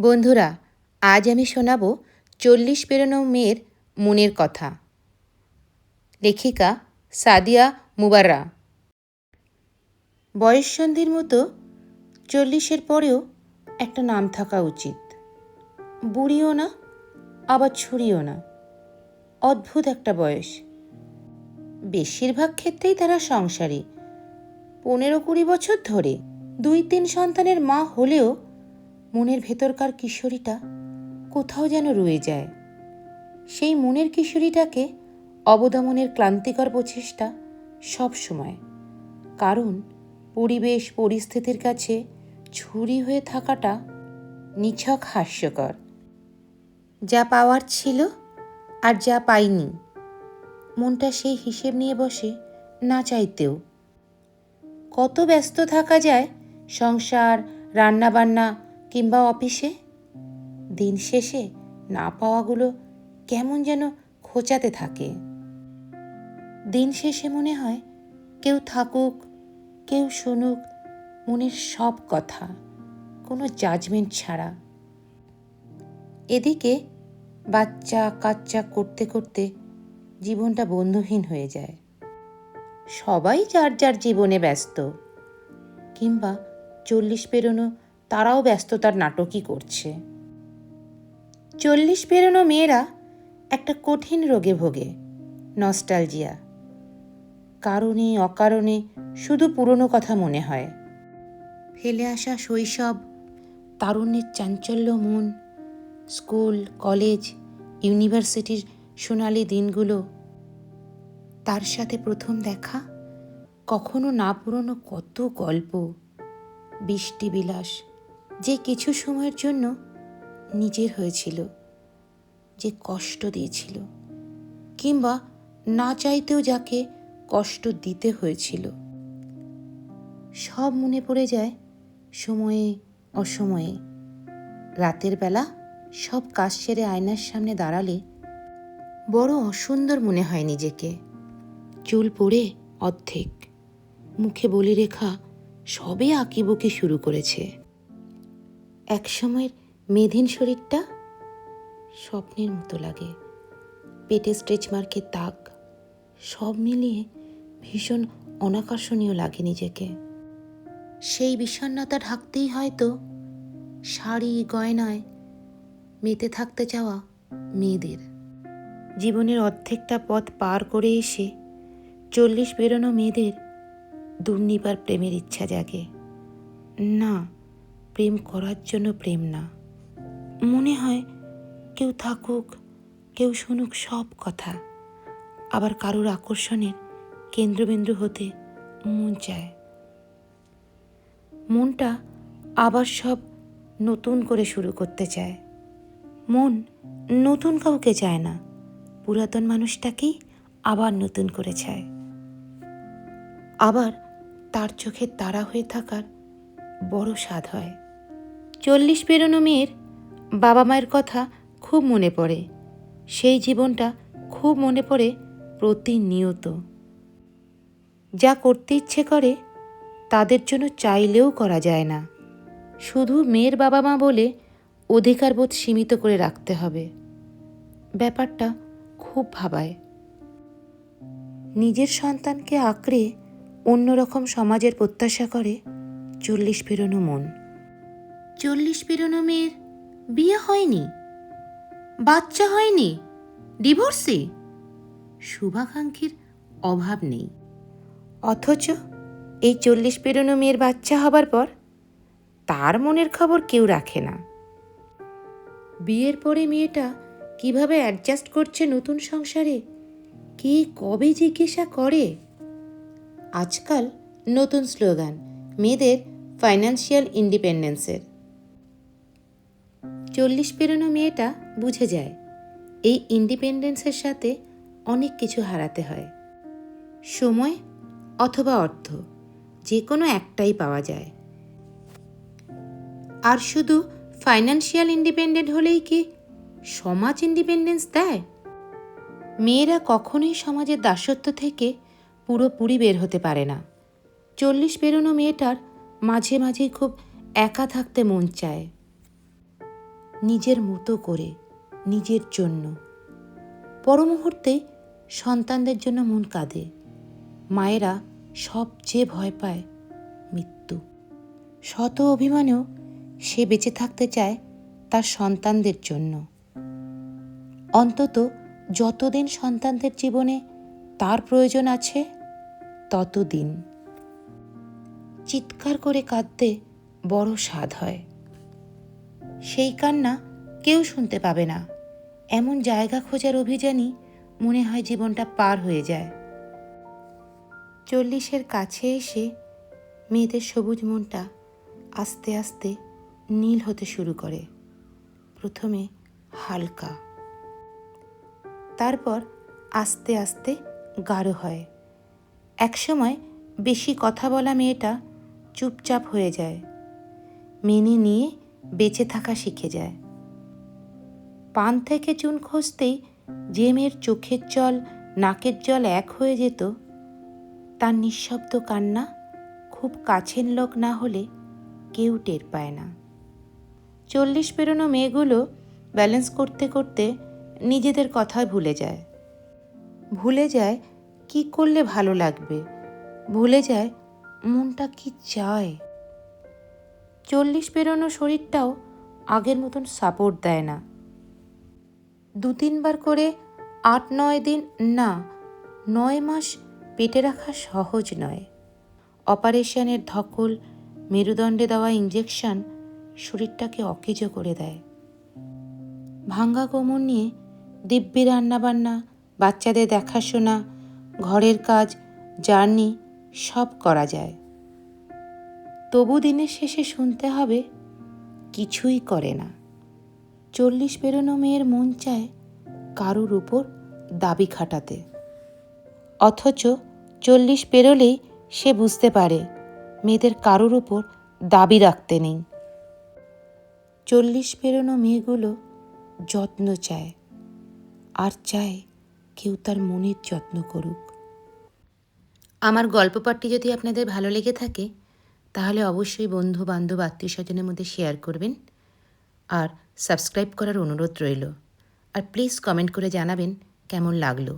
বন্ধুরা, আজ আমি শোনাব চল্লিশ পেরোনো মেয়ের মনের কথা। লেখিকা সাদিয়া মুবাররা। বয়ঃসন্ধির মতো চল্লিশের পরেও একটা নাম থাকা উচিত। বুড়িও না, আবার ছুরিও না। অদ্ভুত একটা বয়স। বেশিরভাগ ক্ষেত্রেই তারা সংসারী। পনেরো কুড়ি বছর ধরে দুই তিন সন্তানের মা হলেও মনের ভেতরকার কিশোরীটা কোথাও যেন রয়ে যায়। সেই মনের কিশোরীটাকে অবদমনের ক্লান্তিকর প্রচেষ্টা সব সময়। কারণ পরিবেশ পরিস্থিতির কাছে ছুরি হয়ে থাকাটা নিছক হাস্যকর। যা পাওয়ার ছিল আর যা পাইনি। মনটা সেই হিসেব নিয়ে বসে না চাইতেও। কত ব্যস্ত থাকা যায় সংসার, রান্নাবান্না কিংবা অফিসে? দিন শেষে না পাওয়াগুলো কেমন যেন খোঁচাতে থাকে। দিন শেষে মনে হয় কেউ থাকুক, কেউ শুনুক, মনের সব কথা, কোনো জাজমেন্ট ছাড়া। এদিকে বাচ্চা কাচ্চা করতে করতে জীবনটা বন্ধুহীন হয়ে যায়। সবাই যার যার জীবনে ব্যস্ত, কিংবা চল্লিশ পেরোনো তারাও ব্যস্ততার নাটকই করছে। চল্লিশ পেরোনো মেয়েরা একটা কঠিন রোগে ভোগে। নস্টালজিয়া। কারণে, অকারণে শুধু পুরনো কথা মনে হয়। ফেলে আসা শৈশব, তারুণ্যের চাঞ্চল্য মন, স্কুল, কলেজ, ইউনিভার্সিটির সোনালি দিনগুলো। তার সাথে প্রথম দেখা, কখনো না পুরনো কত গল্প বৃষ্টি বিলাস যে কিছু সময়ের জন্য নিজের হয়েছিল, যে কষ্ট দিয়েছিল, কিংবা না চাইতেও যাকে কষ্ট দিতে হয়েছিল। সব মনে পড়ে যায় সময়ে অসময়ে। রাতের বেলা সব কাজ সেরে আয়নার সামনে দাঁড়ালে বড় অসুন্দর মনে হয় নিজেকে। চুল পড়ে অর্ধেক, মুখে বলি রেখা সবে আঁকিবুকি শুরু করেছে। একসময়ের মেধিন শরীরটা স্বপ্নের মতো লাগে। পেটে স্ট্রেচ মার্কের তাক সব মিলিয়ে ভীষণ অনাকর্ষণীয় লাগে নিজেকে। সেই বিষণ্ণতা ঢাকতেই হয়তো শাড়ি, গয়নায় মেতে থাকতে চাওয়া মেয়েদের। জীবনের অর্ধেকটা পথ পার করে এসে চল্লিশ পেরোনো মেয়েদের দুর্নিবার প্রেমের ইচ্ছা জাগে। না প্রেম করার জন্য প্রেম না। মনে হয় কেউ থাকুক, কেউ শুনুক সব কথা। আবার কারোর আকর্ষণের কেন্দ্রবিন্দু হতে মন চায়। মনটা আবার সব নতুন করে শুরু করতে চায়। মন নতুন কাউকে চায় না, পুরাতন মানুষটাকেই আবার নতুন করে চায়। আবার তার চোখে তারা হয়ে থাকার বড় স্বাদ হয়। চল্লিশ পেরোনো মেয়ের বাবা মায়ের কথা খুব মনে পড়ে। সেই জীবনটা খুব মনে পড়ে প্রতিনিয়ত। যা করতে ইচ্ছে করে, তাদের জন্য চাইলেও করা যায় না। শুধু মেয়ের বাবা মা বলে অধিকারবোধ সীমিত করে রাখতে হবে। ব্যাপারটা খুব ভাবায়। নিজের সন্তানকে আঁকড়ে অন্যরকম সমাজের প্রত্যাশা করে চল্লিশ পেরোনো মন। চল্লিশ পেরোনো মেয়ের বিয়ে হয়নি? বাচ্চা হয়নি? ডিভোর্সে? শুভাকাঙ্ক্ষীর অভাব নেই। অথচ এই চল্লিশ পেরোনো মেয়ের বাচ্চা হবার পর তার মনের খবর কেউ রাখে না। বিয়ের পরে মেয়েটা কীভাবে অ্যাডজাস্ট করছে নতুন সংসারে? কে কবে জিজ্ঞাসা করে? আজকাল নতুন স্লোগান মেয়েদের ফাইন্যান্সিয়াল ইন্ডিপেন্ডেন্সের চল্লিশ পেরোনো মেয়েটা বুঝে যায়, এই ইন্ডিপেন্ডেন্সের সাথে অনেক কিছু হারাতে হয়। সময় অথবা অর্থ যে কোনো একটাই পাওয়া যায়। আর শুধু ফাইন্যান্সিয়াল ইন্ডিপেন্ডেন্ট হলেই কি সমাজ ইন্ডিপেন্ডেন্স দেয়? মেয়েরা কখনোই সমাজের দাসত্ব থেকে পুরোপুরি বের হতে পারে না। চল্লিশ পেরোনো মেয়েটার মাঝে মাঝে খুব একা থাকতে মন চায়। নিজের মতো করে, নিজের জন্য। মুহূর্তে সন্তানদের জন্য মন কাঁদে। মায়েরা সবচেয়ে ভয় পায় মৃত্যু। শত অভিমানেও সে বেঁচে থাকতে চায় তার সন্তানদের জন্য। অন্তত যতদিন সন্তানদের জীবনে তার প্রয়োজন আছে, ততদিন। চিৎকার করে কাঁদতে বড় স্বাদ হয়। সেই কান্না কেউ শুনতে পাবে না। এমন জায়গা খোঁজার অভিযানই মনে হয় জীবনটা পার হয়ে যায়। চল্লিশের কাছে এসে মেয়েদের সবুজ মনটা আস্তে আস্তে নীল হতে শুরু করে। প্রথমে হালকা। তারপর আস্তে আস্তে গাঢ় হয়। একসময় বেশি কথা বলা মেয়েটা চুপচাপ হয়ে যায়। মেনে নিয়ে বেঁচে থাকা শিখে যায়। পান থেকে চুন খসতেই যে মেয়ের চোখের জল, নাকের জল এক হয়ে যেত। তার নিঃশব্দ কান্না খুব কাছের লোক না হলে কেউ টের পায় না। চল্লিশ পেরোনো মেয়েগুলো ব্যালেন্স করতে করতে নিজেদের কথা ভুলে যায়। ভুলে যায় কি করলে ভালো লাগবে? ভুলে যায় মনটা কি চায়? চল্লিশ পেরোনো শরীরটাও আগের মতন সাপোর্ট দেয় না। দু তিনবার করে আট নয় দিন না, নয় মাস পেটে রাখা সহজ নয়। অপারেশনের ধকল, মেরুদণ্ডে দেওয়া ইঞ্জেকশন শরীরটাকে অকেজো করে দেয়। ভাঙ্গা কোমর নিয়ে দিব্যি রান্নাবান্না, বাচ্চাদের দেখাশোনা, ঘরের কাজ, জার্নি সব করা যায়। তবু দিনের শেষে শুনতে হবে, কিছুই করে না। চল্লিশ পেরোনো মেয়ের মন চায় কারুর উপর দাবি খাটাতে। অথচ চল্লিশ পেরোলেই সে বুঝতে পারে মেয়েদের কারুর উপর দাবি রাখতে নেই। চল্লিশ পেরোনো মেয়েগুলো যত্ন চায়, আর চায় কেউ তার মনের যত্ন করুক। আমার গল্প পাঠটি যদি আপনাদের ভালো লেগে থাকে তাহলে অবশ্যই বন্ধু বান্ধব আত্মীয় স্বজনের মধ্যে শেয়ার করবেন। আর সাবস্ক্রাইব করার অনুরোধ রইল। আর প্লিজ কমেন্ট করে জানাবেন কেমন লাগল।